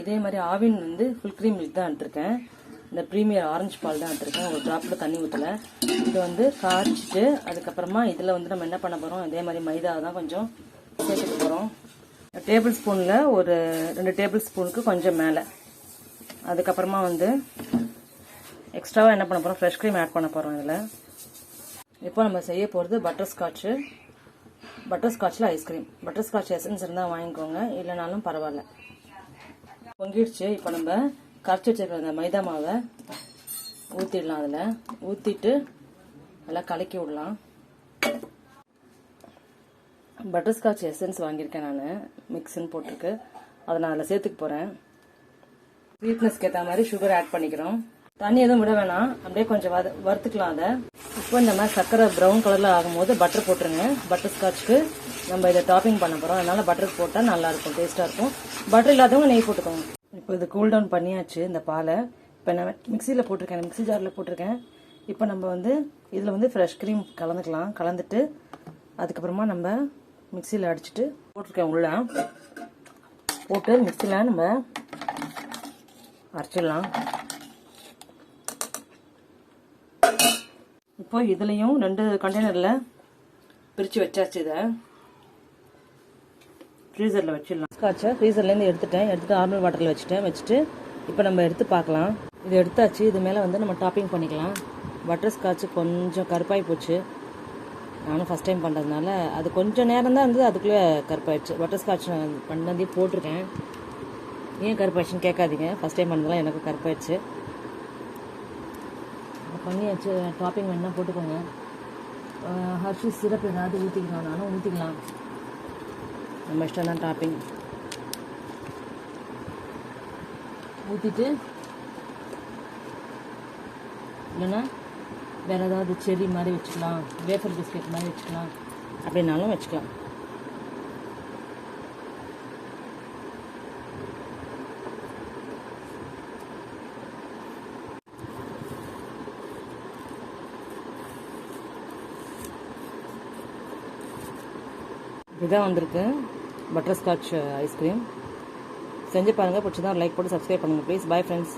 இதே மாதிரி ஆவின் வந்து ஃபுல் க்ரீம் மில்க் தான் எடுத்திருக்கேன். இந்த ப்ரீமியர் ஆரஞ்சு பால் தான் எடுத்திருக்கேன். ஒரு ட்ராப்பில் தண்ணி ஊற்றல இது வந்து காய்ச்சிட்டு அதுக்கப்புறமா இதில் வந்து நம்ம என்ன பண்ண போகிறோம் இதே மாதிரி மைதா தான் கொஞ்சம் சேர்த்துக்க போகிறோம் டேபிள் ஸ்பூனில் ஒரு ரெண்டு டேபிள் ஸ்பூனுக்கு கொஞ்சம் மேலே. அதுக்கப்புறமா வந்து எக்ஸ்ட்ராவாக என்ன பண்ண போகிறோம் ஃப்ரெஷ் க்ரீம் ஆட் பண்ண போகிறோம் இதில். இப்போ நம்ம செய்ய போகிறது butter scotch butter ஸ்காட்சில் ice cream butter scotch essence இருந்தால் வாங்கிக்கோங்க. இல்லைனாலும் பரவாயில்ல. பொங்கிடுச்சு. இப்போ நம்ம கரைச்சி வச்சிருக்கிற அந்த மைதா மாவை ஊற்றிடலாம் அதில். ஊற்றிட்டு நல்லா கலக்கி விடலாம். பட்டர்ஸ்காட்ச் எசன்ஸ் வாங்கியிருக்கேன் நான். மிக்ஸின்னு போட்டிருக்கு. அதை நான் அதில் சேர்த்துக்க போகிறேன் ஸ்வீட்னஸ்க்கு ஏற்ற மாதிரி சுகர் ஆட் பண்ணிக்கிறோம். தண்ணி எதுவும் விட வேணாம். அப்படியே கொஞ்சம் வத வறுத்துக்கலாம் அதை. இப்போ இந்த மாதிரி சர்க்கரை ப்ரௌன் கலரில் ஆகும்போது பட்டர் போட்டுருங்க. பட்டர் ஸ்காட்ச்க்கு நம்ம இதை டாப்பிங் பண்ண போகிறோம் அதனால பட்டர் போட்டால் நல்லாயிருக்கும் டேஸ்ட்டாக இருக்கும் பட்டர் இல்லாதவங்க நெய் போட்டுக்கோங்க. இப்போ இது கூல் டவுன் பண்ணியாச்சு இந்த பாலை. இப்போ நான் மிக்சியில் போட்டிருக்கேன் மிக்ஸி ஜாரில் போட்டிருக்கேன். இப்போ நம்ம வந்து இதில் வந்து ஃப்ரெஷ் க்ரீம் கலந்துக்கலாம். கலந்துட்டு அதுக்கப்புறமா நம்ம மிக்சியில் அடிச்சிட்டு போட்டிருக்கேன் உள்ள. போட்டு மிக்சியில் நம்ம அரைச்சிடலாம். இப்போ இதுலேயும் ரெண்டு கண்டெய்னரில் பிரித்து வச்சாச்சு இதை. ஃப்ரீசரில் வச்சிடலாம். காய்ச்சா ஃப்ரீசர்லேருந்து எடுத்துட்டேன். எடுத்துட்டு நார்மல் வாட்டரில் வச்சுட்டேன். வச்சுட்டு இப்போ நம்ம எடுத்து பார்க்கலாம். இது எடுத்தாச்சு. இது மேலே வந்து நம்ம டாப்பிங் பண்ணிக்கலாம். பட்டர் ஸ்காட்ச் கொஞ்சம் கருப்பாகி போச்சு. நானும் ஃபஸ்ட் டைம் பண்ணுறதுனால அது கொஞ்சம் நேரம் தான் இருந்தது. அதுக்குள்ளே கருப்பாயிடுச்சு. பட்டர் ஸ்காட்ச் பண்ணதே போட்டிருக்கேன். ஏன் கருப்பாயிடுச்சுன்னு கேட்காதீங்க. ஃபஸ்ட் டைம் பண்ணதெல்லாம் எனக்கு கருப்பாயிடுச்சு. பண்ணியாச்சு டாப்பிங் வேணால் போட்டுக்கோங்க. ஹர்ஷி சிரப் ஏதாவது ஊற்றிக்கலாம் நானும் ஊற்றிக்கலாம் நம்ம இஷ்டம் தான் டாப்பிங் ஊற்றிட்டு இல்லைன்னா வேறு ஏதாவது செரி மாதிரி வச்சுக்கலாம். வேஃபர் பிஸ்கெட் மாதிரி வச்சுக்கலாம். அப்படின்னாலும் வச்சுக்கலாம். இதான் வந்திருக்கு. Butterscotch ice cream. செஞ்சு பாருங்கள் பிடிச்சதான் லைக் போட்டு சப்ஸ்கிரைப் பண்ணுங்கள் ப்ளீஸ் பை ஃப்ரெண்ட்ஸ்